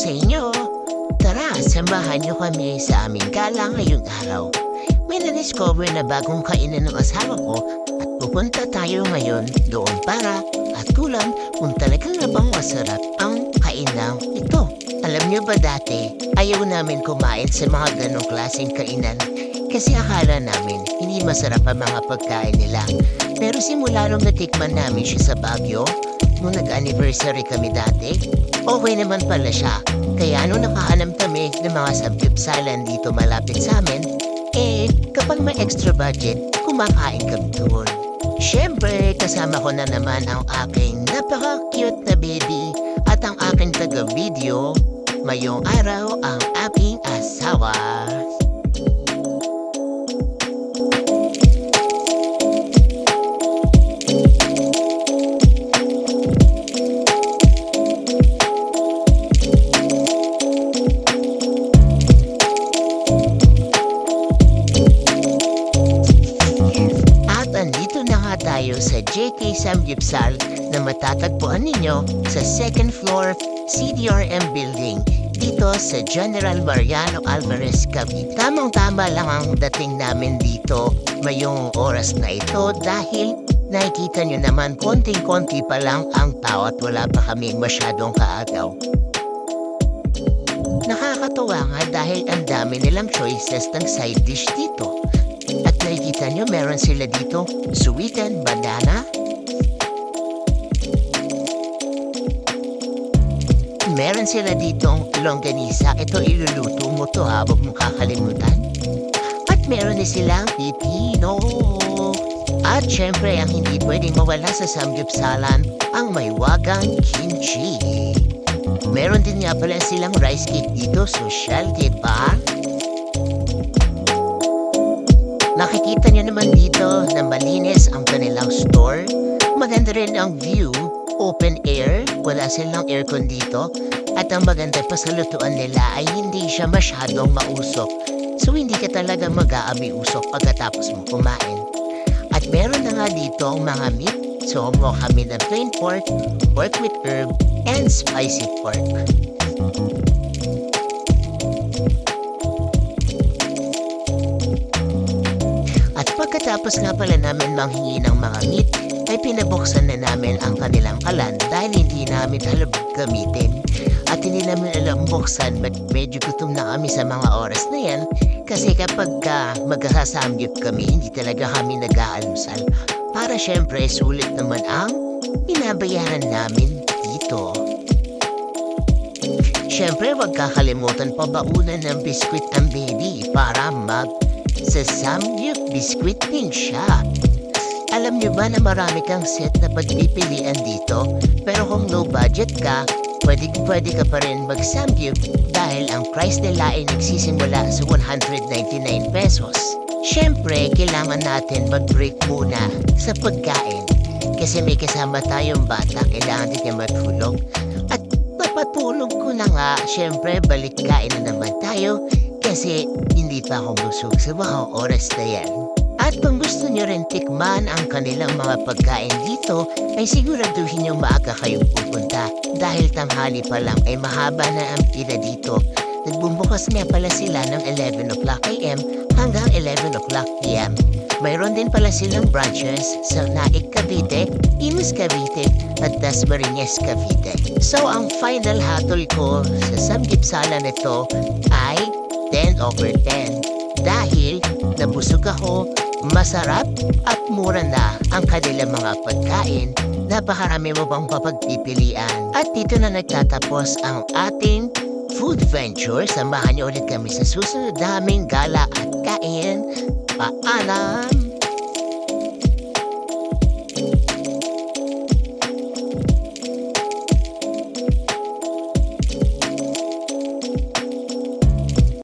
sa inyo. Tara, samahan niyo kami sa aming gala ngayong araw. May na-discover na bagong kainan ng asawa ko at pupunta tayo ngayon doon para at kulang kung talagang na bang masarap ang kainan ito. Alam niyo ba dati, ayaw namin kumain sa mga ganong klaseng kainan kasi akala namin hindi masarap ang mga pagkain nila. Pero simula nung natikman namin siya sa Baguio, nung nag-anniversary kami dati, okay naman pala siya. Kaya nung nakahanap kami ng mga samgyupsalan dito malapit sa amin, eh, kapag may extra budget, kumakain kami doon. Siyempre, kasama ko na naman ang aking napaka-cute na baby at ang aking taga-video, mayong araw ang aking asawa. Sa JK Samgipsal na matatagpuan ninyo sa second floor CDRM building dito sa General Mariano Alvarez, Cavite. Tamang-tama lang ang dating namin dito mayong oras na ito dahil nakikita nyo naman konting-konti pa lang ang tao at wala pa kami masyadong kaagaw. Nakakatuwa nga dahil ang dami nilang choices ng side dish dito. At nakikita nyo, meron sila dito, suwitan, banana. Meron sila ditong longganisa. Ito iluluto mo to ha, huwag mong kakalimutan. At meron din silang pipino. At syempre, ang hindi pwedeng mawala sa samgyupsalan, ang may wagang kimchi. Meron din nga pala silang rice cake dito, social, diba? Nakikita niyo naman dito na malinis ang kanilang store. Maganda rin ang view, open air, wala silang aircon dito. At ang maganda pa sa lutuan nila ay hindi siya masyadong mausok. So hindi ka talaga mag-aami usok pagkatapos mo kumain. At meron na nga dito ang mga meat. So mo kami ng plain pork, pork with herb, and spicy pork. At pagkatapos nga pala namin manghingi ng mga meat, ay pinabuksan na namin ang kanilang kalan dahil hindi namin alam gamitin. At hindi namin alam buksan but medyo gutom na kami sa mga oras na yan kasi kapag ka magkasasamgyup kami, hindi talaga kami nag-aalmusal. Para syempre sulit naman ang binabayaran namin dito. Syempre, wag kakalimutan pa baunan ng biskwit ang baby para mag sa Samgyup Biscuit din siya. Alam niyo ba na marami kang set na pagpipilian dito? Pero kung no budget ka, pwede, pwede ka pa rin mag Samgyup dahil ang price nila ay nagsisimula sa 199 pesos. Siyempre, kailangan natin mag-break muna sa pagkain. Kasi may kasama tayong bata, kailangan din niya matulog. At napatulog ko na nga, siyempre balik kain na naman tayo kasi hindi pa ako busog sa mga oras na yan. At kung gusto niyo rin tikman ang kanilang mga pagkain dito, ay siguraduhin niyong maaga kayong pupunta. Dahil tanghali pa lang ay mahaba na ang pila dito. Nagbumukas nga pala sila ng 11 o'clock AM hanggang 11 o'clock PM. Mayroon din pala silang branches sa Naik Cavite, Imus Cavite at Dasmariñas Cavite. So ang final hatol ko sa samgipsala nito ay 10 over 10 dahil nabusog ako, masarap at mura na ang kanilang mga pagkain. Napakarami mo pang papagpipilian. At dito na nagtatapos ang ating food venture. Samahan niyo ulit kami sa susunod naming gala at kain. Paalam!